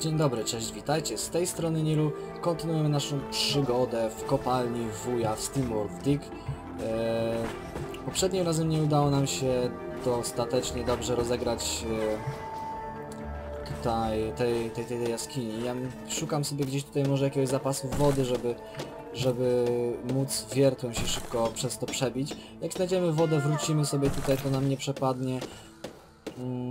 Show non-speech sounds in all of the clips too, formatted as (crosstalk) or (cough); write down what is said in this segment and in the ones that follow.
Dzień dobry, cześć, witajcie. Z tej strony Nilu kontynuujemy naszą przygodę w kopalni wuja w SteamWorld Dig. Eee, poprzednim razem nie udało nam się dostatecznie dobrze rozegrać e, tutaj tej, tej, tej, tej jaskini. Ja szukam sobie gdzieś tutaj może jakiegoś zapasu wody, żeby, żeby móc wiertłem się szybko przez to przebić. Jak znajdziemy wodę, wrócimy sobie tutaj, to nam nie przepadnie. Mm,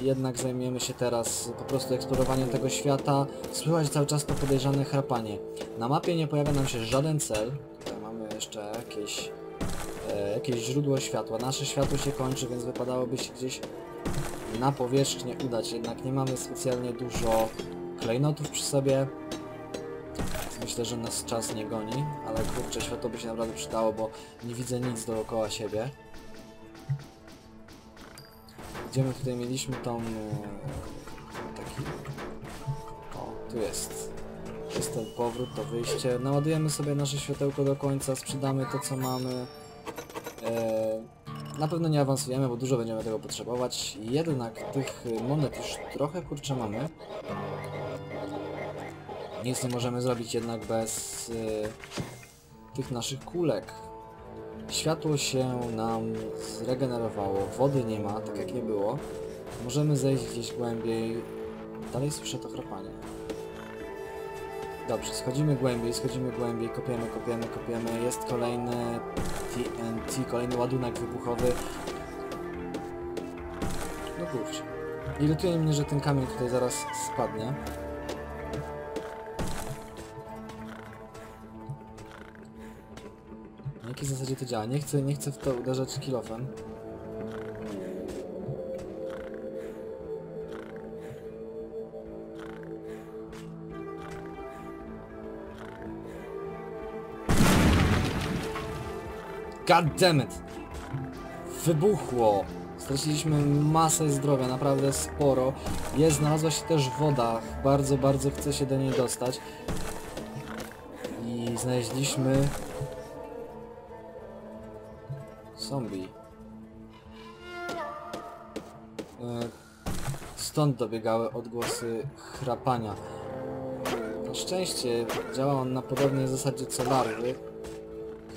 jednak zajmiemy się teraz po prostu eksplorowaniem tego świata. Słychać cały czas to podejrzane chrapanie. Na mapie nie pojawia nam się żaden cel. Tutaj mamy jeszcze jakieś, e, jakieś źródło światła. Nasze światło się kończy, więc wypadałoby się gdzieś na powierzchnię udać. Jednak nie mamy specjalnie dużo klejnotów przy sobie. Myślę, że nas czas nie goni, ale kurczę, światło by się naprawdę przydało, bo nie widzę nic dookoła siebie. Gdzie my tutaj mieliśmy tą... e, taki... O, tu jest. Jest ten powrót, to wyjście. Naładujemy sobie nasze światełko do końca, sprzedamy to co mamy. E, na pewno nie awansujemy, bo dużo będziemy tego potrzebować. Jednak tych monet już trochę kurczę mamy. Nic nie możemy zrobić jednak bez e, tych naszych kulek. Światło się nam zregenerowało, wody nie ma, tak jak nie było. Możemy zejść gdzieś głębiej. Dalej słyszę to chrapanie. Dobrze, schodzimy głębiej, schodzimy głębiej, kopiemy, kopiemy, kopiemy. Jest kolejny TNT, kolejny ładunek wybuchowy. No kurczę. Irytuje mnie, że ten kamień tutaj zaraz spadnie. Na jakiej zasadzie to działa? Nie chcę, nie chcę w to uderzać kilofem. God damn it! Wybuchło! Straciliśmy masę zdrowia, naprawdę sporo. Jest, znalazła się też woda. Bardzo, bardzo chcę się do niej dostać. I znaleźliśmy Zombie. E, Stąd dobiegały odgłosy chrapania. Na szczęście działa on na podobnej zasadzie co larwy.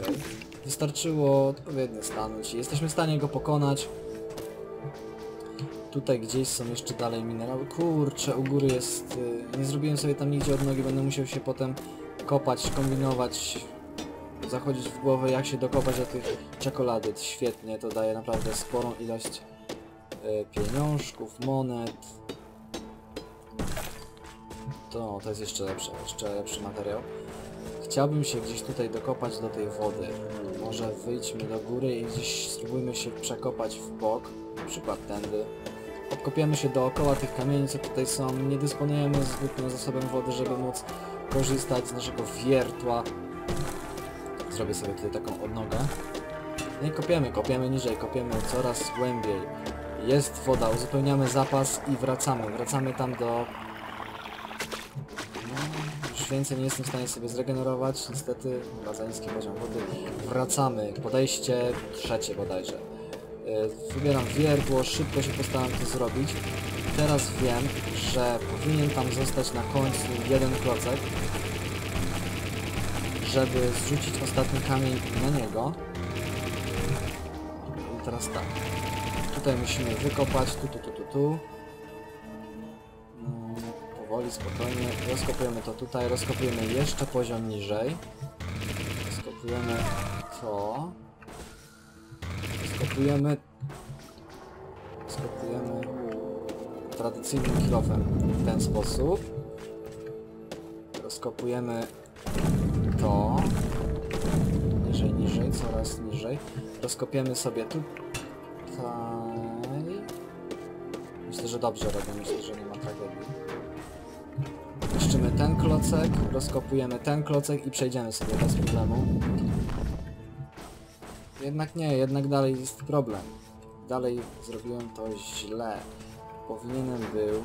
Okej. Wystarczyło odpowiednio stanąć i jesteśmy w stanie go pokonać. Tutaj gdzieś są jeszcze dalej minerały. Kurczę, u góry jest... y, Nie zrobiłem sobie tam nigdzie odnogi, będę musiał się potem kopać, kombinować, zachodzić w głowę, jak się dokopać do tych czekolady. Świetnie, to daje naprawdę sporą ilość e, pieniążków, monet. To, to jest jeszcze lepsze, jeszcze lepszy materiał. Chciałbym się gdzieś tutaj dokopać do tej wody. Może wyjdźmy do góry i gdzieś spróbujmy się przekopać w bok, na przykład tędy. Obkopiemy się dookoła tych kamieni, co tutaj są. Nie dysponujemy zbytnio zasobem wody, żeby móc korzystać z naszego wiertła. Zrobię sobie tutaj taką odnogę. No i kopiemy, kopiemy niżej, kopiemy coraz głębiej. Jest woda, uzupełniamy zapas i wracamy. Wracamy tam do... No, już więcej nie jestem w stanie sobie zregenerować, niestety, chyba za niski poziom wody. Wracamy, podejście trzecie bodajże. Yy, Wybieram wiertło, szybko się postaram to zrobić. Teraz wiem, że powinien tam zostać na końcu jeden klocek, żeby zrzucić ostatni kamień na niego. I teraz tak. Tutaj musimy wykopać, tu, tu, tu, tu, tu. Mm, Powoli, spokojnie. Rozkopujemy to tutaj, rozkopujemy jeszcze poziom niżej. Rozkopujemy to. Rozkopujemy... Rozkopujemy tradycyjnym kilofem w ten sposób. Rozkopujemy to. Niżej, niżej, coraz niżej. Rozkopiemy sobie tutaj. Myślę, że dobrze robię, myślę, że nie ma tragedii. Niszczymy ten klocek, rozkopujemy ten klocek i przejdziemy sobie bez problemu. Jednak nie, jednak dalej jest problem. Dalej zrobiłem to źle. Powinienem był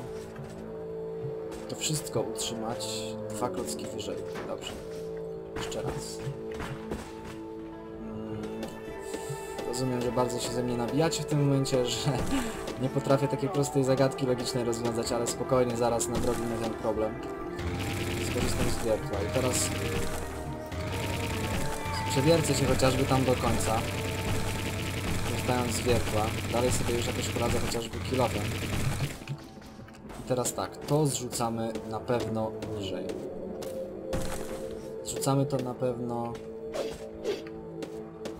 to wszystko utrzymać dwa klocki wyżej. Dobrze. Jeszcze raz. Mm, Rozumiem, że bardzo się ze mnie nabijacie w tym momencie, (laughs) że Nie potrafię takiej prostej zagadki logicznej rozwiązać, ale spokojnie, zaraz nadrobimy ten problem. Skorzystam z wiertła i teraz przewiercę się chociażby tam do końca. Korzystając z wiertła. Dalej sobie już jakoś poradzę chociażby kilofem. I teraz tak, to zrzucamy na pewno niżej. Zrzucamy to na pewno...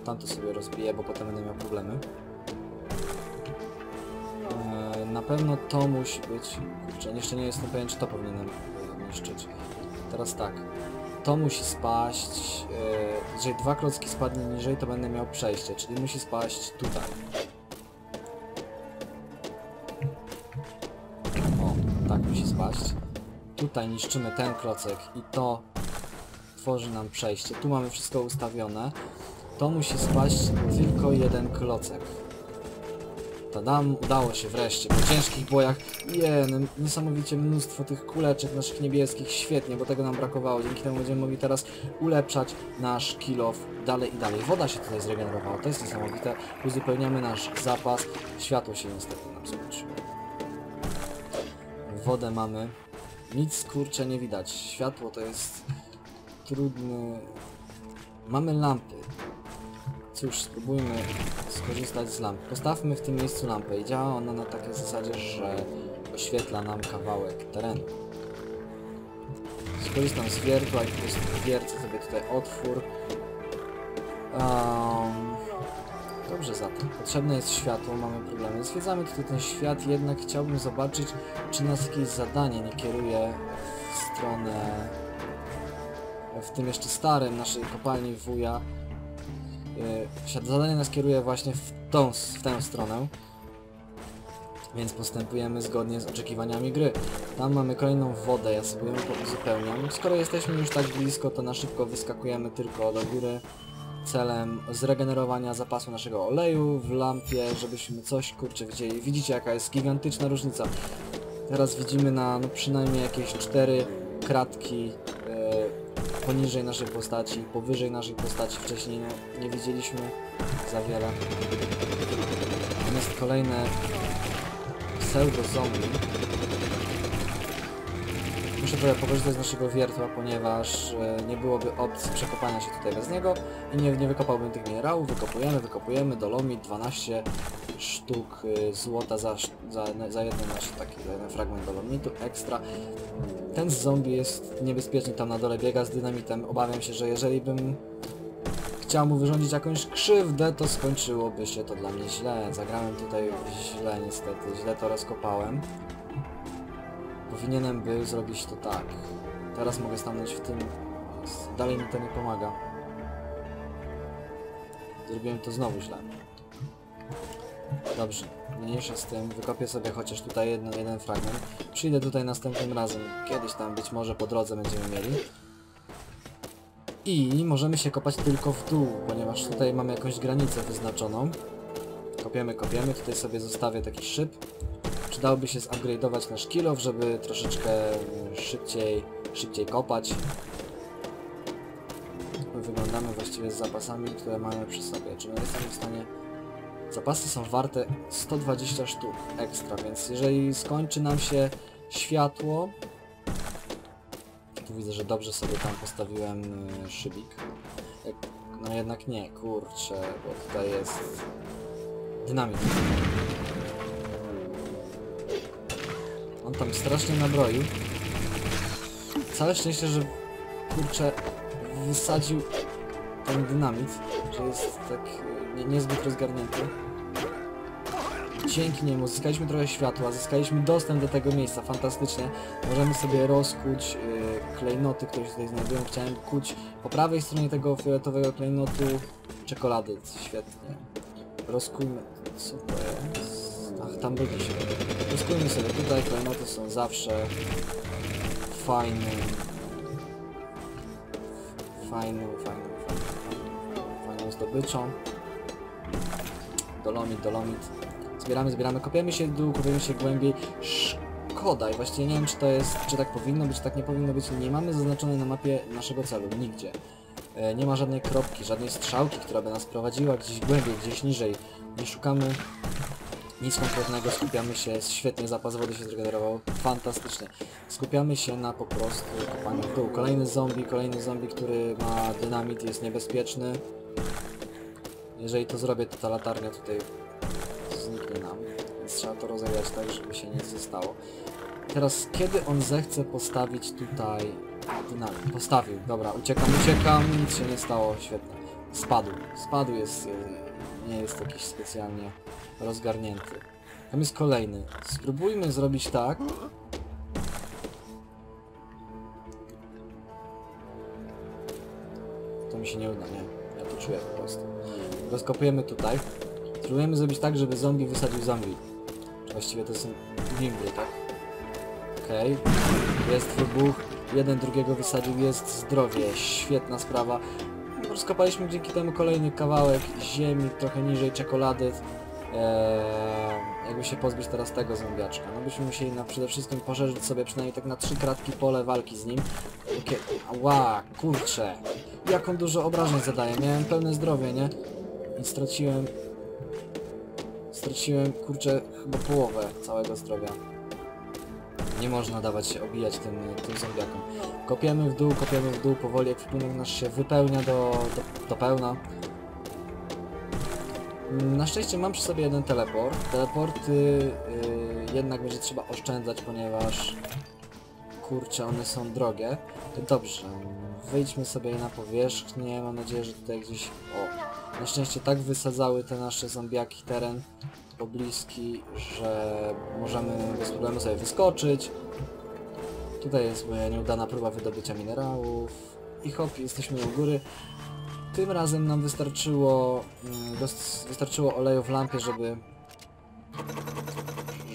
Tamto sobie rozbiję, bo potem będę miał problemy. Eee, Na pewno to musi być... Kurczę, jeszcze nie jestem pewien, czy to powinienem e, niszczyć. Teraz tak. To musi spaść... e, Jeżeli dwa klocki spadnie niżej, to będę miał przejście, czyli musi spaść tutaj. O, tak musi spaść. Tutaj niszczymy ten klocek i to tworzy nam przejście. Tu mamy wszystko ustawione. To musi spaść tylko jeden klocek. Tadam, udało się wreszcie. Po ciężkich bojach, je, no, niesamowicie mnóstwo tych kuleczek naszych niebieskich, świetnie, bo tego nam brakowało. Dzięki temu będziemy mogli teraz ulepszać nasz kill off dalej i dalej. Woda się tutaj zregenerowała, to jest niesamowite. Uzupełniamy nasz zapas. Światło się niestety nam skończyło. Wodę mamy. Nic kurczę nie widać. Światło to jest trudny... Mamy lampy. Cóż, spróbujmy skorzystać z lamp. Postawmy w tym miejscu lampę i działa ona na takiej zasadzie, że oświetla nam kawałek terenu. Skorzystam z wiertła i po prostu wiercę sobie tutaj otwór. Um, dobrze zatem. Potrzebne jest światło, mamy problemy. Zwiedzamy tutaj ten świat, jednak chciałbym zobaczyć, czy nas jakieś zadanie nie kieruje w stronę... w tym jeszcze starym naszej kopalni wuja. Yy, zadanie nas kieruje właśnie w, tą, w tę stronę. Więc postępujemy zgodnie z oczekiwaniami gry. Tam mamy kolejną wodę, ja sobie ją uzupełniam. Skoro jesteśmy już tak blisko, to na szybko wyskakujemy tylko do góry celem zregenerowania zapasu naszego oleju w lampie, żebyśmy coś kurczę widzieli. Widzicie jaka jest gigantyczna różnica. Teraz widzimy na no, przynajmniej jakieś cztery kratki e, poniżej naszej postaci, powyżej naszej postaci. Wcześniej no, nie widzieliśmy za wiele. Natomiast kolejne pseudo zombie. Muszę trochę pokorzystać z naszego wiertła, ponieważ e, nie byłoby opcji przekopania się tutaj bez niego i nie, nie wykopałbym tych minerałów. Wykopujemy, wykopujemy, dolomit 12 sztuk e, złota za, za, za jeden nasz taki fragment dolomitu ekstra. Ten zombie jest niebezpieczny tam na dole, biega z dynamitem. Obawiam się, że jeżeli bym chciał mu wyrządzić jakąś krzywdę, to skończyłoby się to dla mnie źle. Zagrałem tutaj źle niestety, źle to rozkopałem. Powinienem był zrobić to tak. Teraz mogę stanąć w tym. Dalej mi to nie pomaga. Zrobiłem to znowu źle. Dobrze, mniejsza z tym. Wykopię sobie chociaż tutaj jeden, fragment. Przyjdę tutaj następnym razem. Kiedyś tam być może po drodze będziemy mieli. I możemy się kopać tylko w dół, ponieważ tutaj mamy jakąś granicę wyznaczoną. Kopiemy, kopiemy. Tutaj sobie zostawię taki szyb. Przydałoby się zupgrade'ować nasz kilof, żeby troszeczkę y, szybciej, szybciej kopać. My wyglądamy właściwie z zapasami, które mamy przy sobie. Czy my jesteśmy w stanie... Zapasy są warte 120 sztuk ekstra, więc jeżeli skończy nam się światło... Tu widzę, że dobrze sobie tam postawiłem y, szybik. Jak- No jednak nie, kurczę, bo tutaj jest dynamit. On tam strasznie nabroił. Całe szczęście, że kurczę wysadził ten dynamit, że jest tak e, nie, niezbyt rozgarnięty. Dzięki niemu zyskaliśmy trochę światła, zyskaliśmy dostęp do tego miejsca, fantastycznie. Możemy sobie rozkuć e, klejnoty, które się tutaj znajdują. Chciałem kuć po prawej stronie tego fioletowego klejnotu czekolady, świetnie. Rozkujmy, co to jest? Ach, tam byliśmy. Rozkujmy sobie tutaj, klejnoty są zawsze fajnym, fajnym, fajnym, fajnym, fajną zdobyczą. Dolomit, dolomit. Zbieramy, zbieramy, kopiemy się w dół, kopiemy się głębiej. Szkoda i właściwie nie wiem czy to jest, czy tak powinno być, tak nie powinno być. Nie mamy zaznaczonej na mapie naszego celu, nigdzie. E, Nie ma żadnej kropki, żadnej strzałki, która by nas prowadziła gdzieś głębiej, gdzieś niżej. Nie szukamy Nic konkretnego, skupiamy się, świetnie zapas wody się zregenerował, fantastycznie. Skupiamy się na po prostu kopaniu w dół. Kolejny zombie, kolejny zombie, który ma dynamit, jest niebezpieczny. Jeżeli to zrobię, to ta latarnia tutaj zniknie nam, więc trzeba to rozegrać tak, żeby się nic nie stało. Teraz, kiedy on zechce postawić tutaj dynamit? Postawił, dobra, uciekam, uciekam, nic się nie stało, świetnie. Spadł, spadł jest, y, nie jest jakiś specjalnie rozgarnięty. Tam jest kolejny. Spróbujmy zrobić tak. To mi się nie uda, nie? Ja to czuję po prostu. Rozkopujemy tutaj. Spróbujemy zrobić tak, żeby zombie wysadził zombie. Właściwie to są wimbry, tak? Okej. Jest wybuch. Jeden drugiego wysadził. Jest zdrowie. Świetna sprawa. Rozkopaliśmy dzięki temu kolejny kawałek ziemi, trochę niżej czekolady. Eee, jakby się pozbyć teraz tego zombiaczka. No byśmy musieli na przede wszystkim poszerzyć sobie przynajmniej tak na trzy kratki pole walki z nim. Takie, ła, kurczę. Jak on dużo obrażeń zadaje. Miałem pełne zdrowie, nie? I straciłem... Straciłem, kurczę, chyba połowę całego zdrowia. Nie można dawać się obijać tym, tym zombiakom. Kopiemy w dół, kopiemy w dół, powoli ekwipunek nasz się wypełnia do, do, do pełna. Mm, Na szczęście mam przy sobie jeden teleport. Teleporty yy, jednak będzie trzeba oszczędzać, ponieważ kurczę, one są drogie. Dobrze, wyjdźmy sobie na powierzchnię. Mam nadzieję, że tutaj gdzieś. O! Na szczęście tak wysadzały te nasze zombiaki teren pobliski, że możemy bez problemu sobie wyskoczyć. Tutaj jest moja nieudana próba wydobycia minerałów. I hop, jesteśmy u góry. Tym razem nam wystarczyło, mm, wystarczyło oleju w lampie, żeby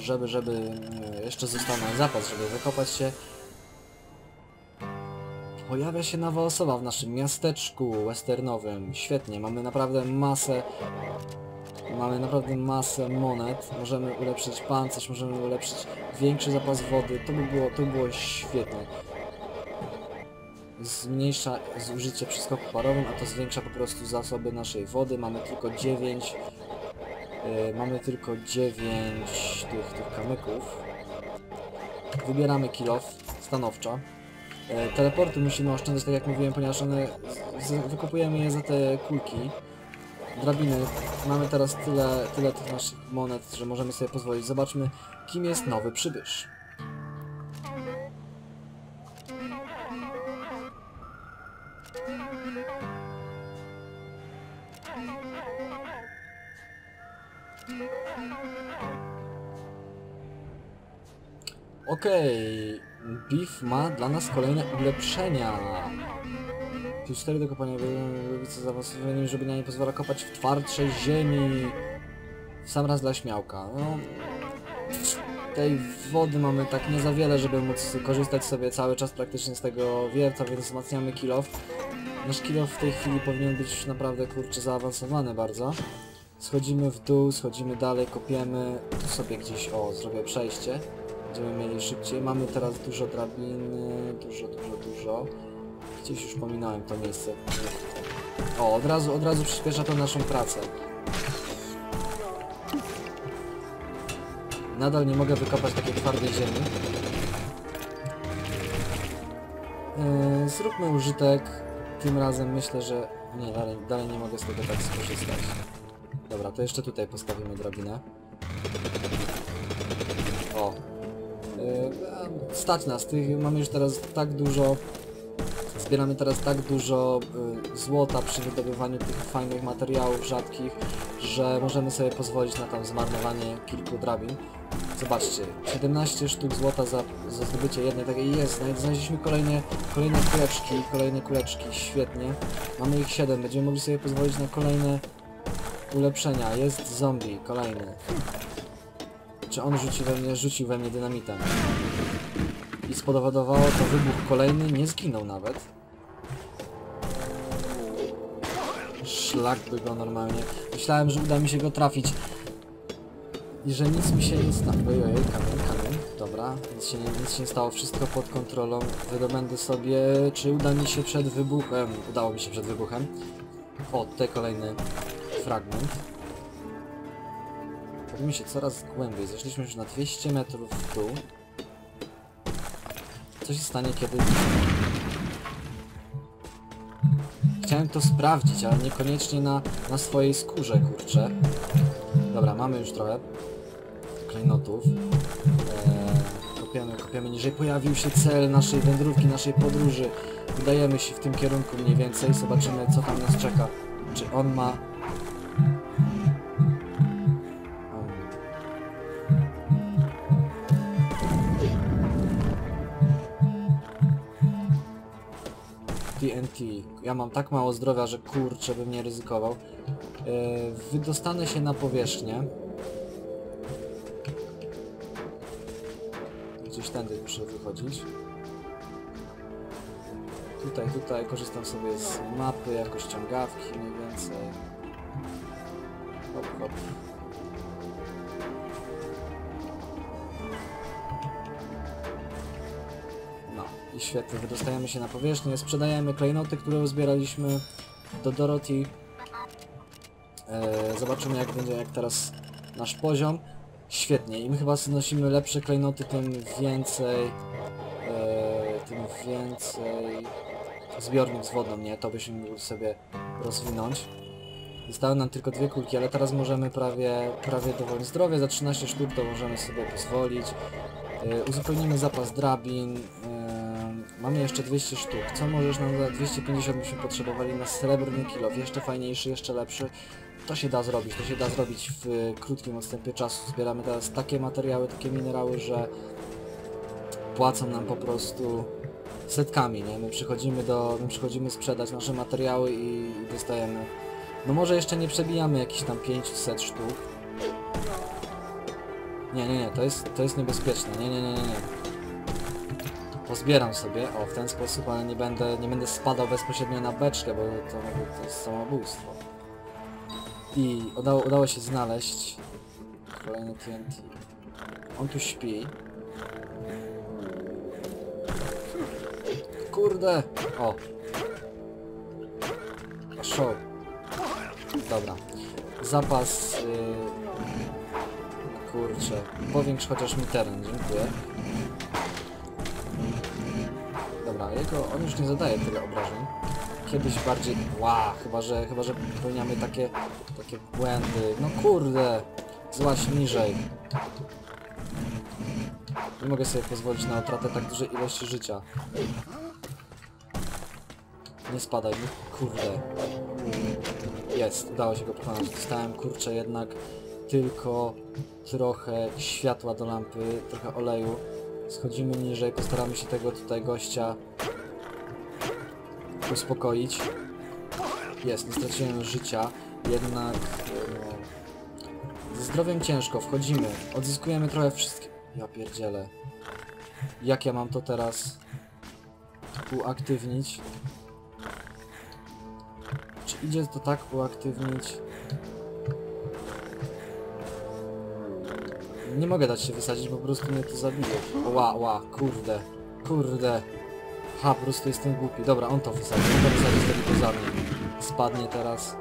żeby, żeby mm, jeszcze został nam zapas, żeby wykopać się. Pojawia się nowa osoba w naszym miasteczku westernowym. Świetnie, mamy naprawdę masę Mamy naprawdę masę monet, możemy ulepszyć pancerz, możemy ulepszyć większy zapas wody, to by było, to by było świetne. Zmniejsza zużycie przy skoku parowym, a to zwiększa po prostu zasoby naszej wody, mamy tylko 9 yy, mamy tylko 9 tych, tych kamyków. Wybieramy kilof, stanowczo. Yy, teleporty musimy oszczędzać, tak jak mówiłem, ponieważ one, wykupujemy je za te kulki drabiny. Mamy teraz tyle, tyle tych naszych monet, że możemy sobie pozwolić. Zobaczmy, kim jest nowy przybysz. Okej, Beef ma dla nas kolejne ulepszenia. Plus 4 do kopania wice zaawansowaniem, żeby na nie pozwala kopać w twardszej ziemi. W sam raz dla śmiałka. No, tej wody mamy tak nie za wiele, żeby móc korzystać sobie cały czas praktycznie z tego wierca, więc wzmacniamy kilof. Nasz kilof w tej chwili powinien być już naprawdę kurczę zaawansowany bardzo. Schodzimy w dół, schodzimy dalej, kopiemy. Tu sobie gdzieś, o, zrobię przejście. Będziemy mieli szybciej. Mamy teraz dużo drabiny, dużo, dużo, dużo. Gdzieś już pominąłem to miejsce. O, od razu, od razu przyspiesza to naszą pracę. Nadal nie mogę wykopać takiej twardej ziemi. Yy, zróbmy użytek. Tym razem myślę, że... Nie, dalej, dalej nie mogę z tego tak skorzystać. Dobra, to jeszcze tutaj postawimy drabinę. O. Yy, stać nas, tych mamy już teraz tak dużo Zbieramy teraz tak dużo y, złota przy wydobywaniu tych fajnych materiałów rzadkich, że możemy sobie pozwolić na tam zmarnowanie kilku drabin. Zobaczcie, 17 sztuk złota za, za zdobycie jednej takiej jest. Znaleźliśmy kolejne, kolejne kuleczki, kolejne kuleczki, świetnie. Mamy ich 7, będziemy mogli sobie pozwolić na kolejne ulepszenia. Jest zombie, kolejny. Czy on rzuci we mnie, rzucił we mnie dynamitem? i spowodowało to wybuch kolejny, nie zginął nawet. Szlak by go normalnie. Myślałem, że uda mi się go trafić. I że nic mi się nie stało. Ojej, kamień, kamień. Dobra, nic się, nie, nic się nie stało, wszystko pod kontrolą. Wydobędę sobie, czy uda mi się przed wybuchem. Udało mi się przed wybuchem. O, tutaj kolejny fragment. Robimy się coraz głębiej. Zeszliśmy już na 200 metrów w dół. Co się stanie, kiedy... Chciałem to sprawdzić, ale niekoniecznie na, na swojej skórze, kurczę. Dobra, mamy już trochę klejnotów. Eee, kopiemy, kopiemy niżej. Pojawił się cel naszej wędrówki, naszej podróży. Udajemy się w tym kierunku mniej więcej. Zobaczymy, co tam nas czeka. Czy on ma... TNT. Ja mam tak mało zdrowia, że kurczę bym nie ryzykował. Yy, wydostanę się na powierzchnię. Gdzieś tędy muszę wychodzić. Tutaj, tutaj korzystam sobie z mapy, jako ściągawki mniej więcej. Hop, hop. I świetnie, wydostajemy się na powierzchnię, sprzedajemy klejnoty, które uzbieraliśmy do Dorothy. E, zobaczymy jak będzie, jak teraz nasz poziom. Świetnie, im chyba znosimy lepsze klejnoty, tym więcej, e, tym więcej zbiornik z wodą, nie? To byśmy mogli sobie rozwinąć. Zostały nam tylko dwie kulki, ale teraz możemy prawie, prawie dowolnie zdrowie. Za 13 sztuk to możemy sobie pozwolić. Yy, uzupełnimy zapas drabin. Mamy jeszcze 200 sztuk. Co możesz nam za 250 byśmy potrzebowali na srebrny kilo? Jeszcze fajniejszy, jeszcze lepszy. To się da zrobić, to się da zrobić w krótkim odstępie czasu. Zbieramy teraz takie materiały, takie minerały, że płacą nam po prostu setkami, nie? My przychodzimy do, my przychodzimy sprzedać nasze materiały i dostajemy. No może jeszcze nie przebijamy jakichś tam 500 sztuk. Nie, nie, nie, to jest, to jest niebezpieczne. Nie, nie, nie, nie, nie. Pozbieram sobie, o, w ten sposób, ale nie będę, nie będę spadał bezpośrednio na beczkę, bo to, to jest samobójstwo. I udało, udało się znaleźć kolejny TNT. On tu śpi. Kurde! O! Show. Dobra. Zapas... Yy... Kurczę. Powiększ chociaż mi teren, dziękuję. Jego... On już nie zadaje tyle obrażeń. Kiedyś bardziej... Ła, chyba że, chyba że popełniamy takie, takie błędy. No kurde! Złaś niżej. Nie mogę sobie pozwolić na utratę tak dużej ilości życia. Nie spadaj, kurde. Jest, udało się go pokonać. Dostałem kurczę jednak tylko trochę światła do lampy, trochę oleju. Schodzimy niżej, postaramy się tego tutaj gościa uspokoić. Jest, nie straciłem życia, jednak no, ze zdrowiem ciężko, wchodzimy, odzyskujemy trochę wszystkie... Ja pierdzielę. Jak ja mam to teraz uaktywnić? Czy idzie to tak uaktywnić? Nie mogę dać się wysadzić, bo po prostu mnie to zabije. Ła, ła, kurde, kurde. Ha, po prostu jestem głupi. Dobra, on to wysadzi, on to wysadzi wtedy za mnie. Spadnie teraz.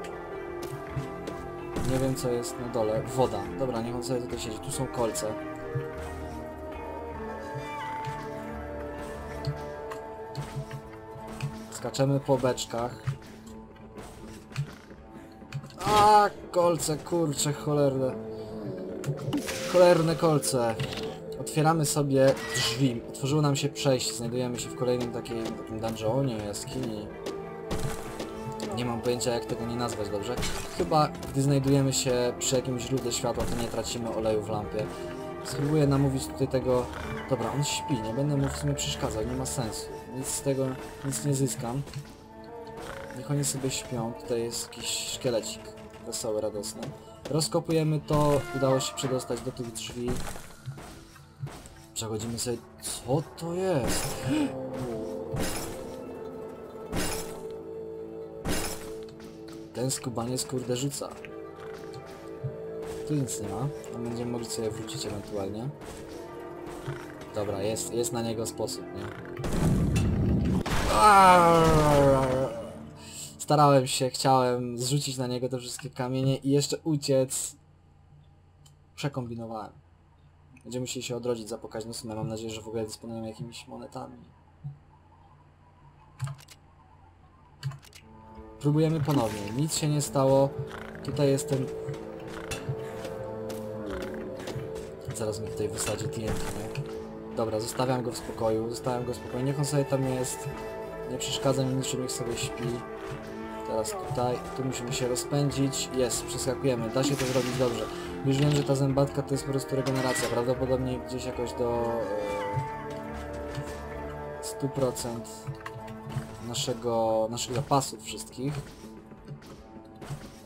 Nie wiem co jest na dole. Woda. Dobra, niech on sobie tutaj siedzi. Tu są kolce. Skaczemy po beczkach. A, kolce, kurcze, cholerne. Cholerne kolce. Otwieramy sobie drzwi. Otworzyło nam się przejście. Znajdujemy się w kolejnym takiej, takim dungeonie, jaskini. Nie mam pojęcia jak tego nie nazwać dobrze. Chyba gdy znajdujemy się przy jakimś źródle światła, to nie tracimy oleju w lampie. Spróbuję namówić tutaj tego... Dobra, on śpi, nie będę mu w sumie przeszkadzał, nie ma sensu. Nic z tego, nic nie zyskam. Niech oni sobie śpią, tutaj jest jakiś szkielecik. Wesoły, radosny. Rozkopujemy to, udało się przedostać do tych drzwi. Przechodzimy sobie... Co to jest? Ten skubaniec kurde rzuca. Tu nic nie ma. A będziemy mogli sobie wrócić ewentualnie. Dobra, jest, jest na niego sposób, nie? Starałem się, chciałem zrzucić na niego te wszystkie kamienie i jeszcze uciec. przekombinowałem. Będziemy musieli się odrodzić za pokaźną sumę. Mam nadzieję, że w ogóle dysponujemy jakimiś monetami. Próbujemy ponownie. Nic się nie stało. Tutaj jestem... Zaraz mi tutaj wysadzi TNT, nie? Dobra, zostawiam go w spokoju. Zostawiam go w spokoju. Niech on sobie tam jest. Nie przeszkadza mi niczym, niech sobie śpi. Teraz tutaj. Tu musimy się rozpędzić. Jest, przeskakujemy. Da się to zrobić dobrze. Już wiem, że ta zębatka to jest po prostu regeneracja. Prawdopodobnie gdzieś jakoś do... e, 100% naszego, naszych zapasów wszystkich.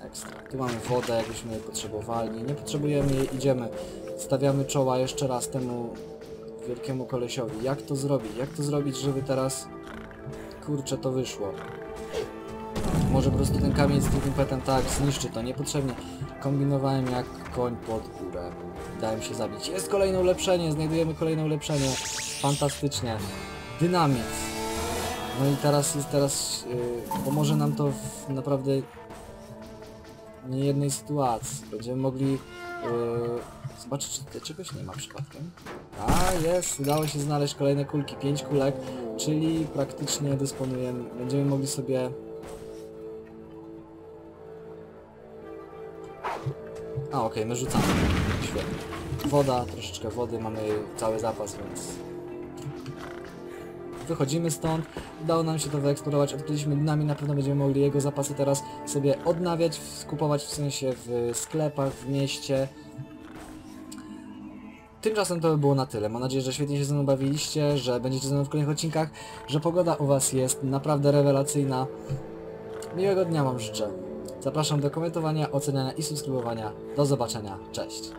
Ekstra. Tu mamy wodę, jakbyśmy jej potrzebowali. Nie potrzebujemy jej, idziemy. Stawiamy czoła jeszcze raz temu wielkiemu kolesiowi. Jak to zrobić? Jak to zrobić, żeby teraz... Kurczę, to wyszło. Może po prostu ten kamień z tym impetem tak zniszczy to niepotrzebnie. Kombinowałem jak koń pod górę. Dałem się zabić. Jest kolejne ulepszenie, znajdujemy kolejne ulepszenie. Fantastycznie. Dynamit. No i teraz jest teraz, yy, pomoże nam to w naprawdę niejednej sytuacji. Będziemy mogli yy, zobaczyć, czy tutaj czegoś nie ma przypadkiem. A, jest, udało się znaleźć kolejne kulki, 5 kulek, czyli praktycznie dysponujemy, będziemy mogli sobie... A, okej, my rzucamy. Świetnie. Woda, troszeczkę wody, mamy cały zapas, więc wychodzimy stąd. Udało nam się to wyeksplorować, odkryliśmy dynami, na pewno będziemy mogli jego zapasy teraz sobie odnawiać, skupować w sensie w sklepach, w mieście. Tymczasem to by było na tyle. Mam nadzieję, że świetnie się ze mną bawiliście, że będziecie ze mną w kolejnych odcinkach, że pogoda u Was jest naprawdę rewelacyjna. Miłego dnia Wam życzę. Zapraszam do komentowania, oceniania i subskrybowania. Do zobaczenia. Cześć.